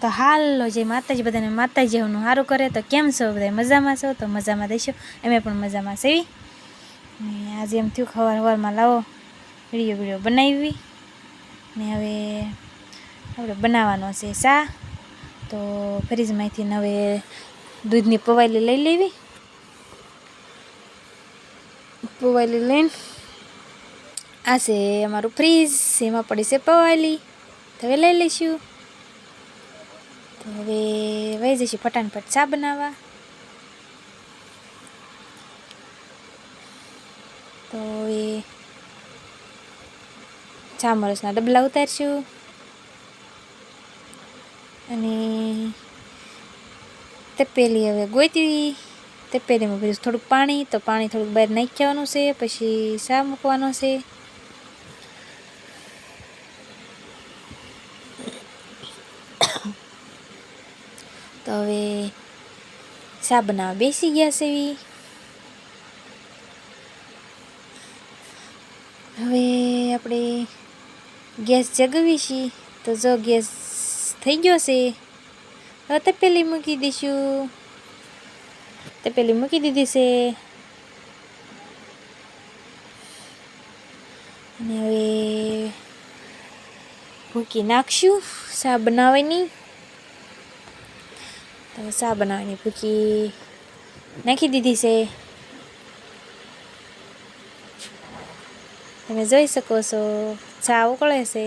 તો હાલો જે માતાજી, બધાને માતાજીનું સારું કરે. તો કેમ છો? બધા મજામાં છો? તો મજામાં દઈશું અમે પણ મજામાં સેવી ને આજે એમ થયું ખવાર હવારમાં લાવો. વીડિયો વીડિયો બનાવી. ને હવે આપણે બનાવવાનો છે શા તો ફ્રીજમાંથી હવે દૂધની પવાયલી લઈ લેવી. પવાયલી લઈને આ છે અમારું ફ્રીજ. એમાં પડી છે પવાયલી. તો હવે લઈ લઈશું. તો હવે વહી જઈશું ફટાફટ ચા બનાવવા. તો એ ચા મરસના ડબલા ઉતારશું. અને તે પેલી હવે ગોતવી. તે ભરીશું થોડુંક પાણી, તો પાણી થોડુંક બહાર નાખવાનું છે, પછી ચા મૂકવાનો છે. તો હવે શા બનાવવા બેસી ગયા છે એવી હવે આપણે ગેસ જગાવી છીએ તો જો ગેસ થઈ ગયો છે, હવે તપેલી મૂકી દઈશું. તપેલી મૂકી દીધી છે. અને હવે ભૂકી નાખશું શા બનાવવાની તો ચા બનાવવાની ભૂકી નાખી દીધી છે તમે જોઈ શકો છો ચા ઉકળે છે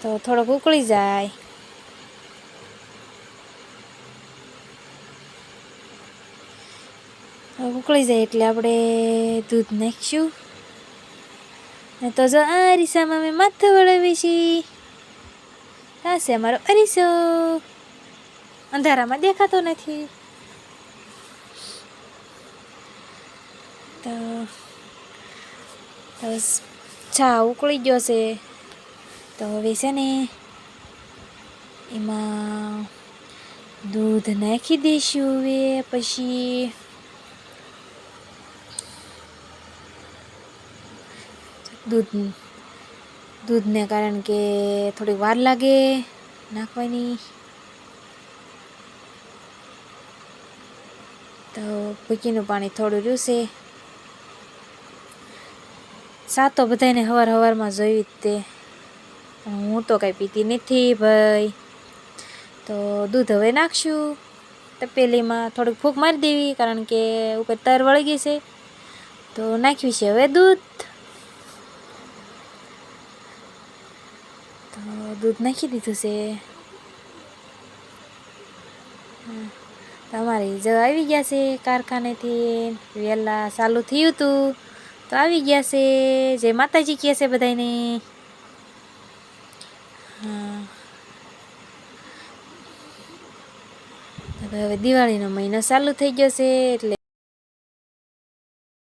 તો થોડોક ઉકળી જાય ઉકળી જાય એટલે આપણે દૂધ નાખીશું તો જો આ રીસામાં મેં માથું વળાવી છીએ આ છે અમારો અરીસો. અંધારામાં દેખાતો નથી. તો ચા ઉકળી ગયો છે. તો હવે છે ને એમાં દૂધ નાખી દઈશું હવે પછી. દૂધ દૂધને કારણ કે થોડીક વાર લાગે નાખવાની. તો ભૂકીનું પાણી થોડું રૂસે. સા તો બધાને હવાર હવારમાં જોયું જ તે. હું તો કાંઈ પીતી નથી ભાઈ. તો દૂધ હવે નાખશું. તપેલીમાં થોડીક ફૂંક મારી દેવી કારણ કે ઉપર તર વળી ગઈ છે. તો નાખ્યું છે હવે દૂધ. તો દૂધ નાખી દીધું છે. તમારી જો આવી ગયા છે કારખાનેથી. વહેલા ચાલુ થયું હતું તો આવી ગયા છે. જય માતાજી કહે છે બધાને હવે દિવાળીનો મહિનો ચાલુ થઈ ગયો છે એટલે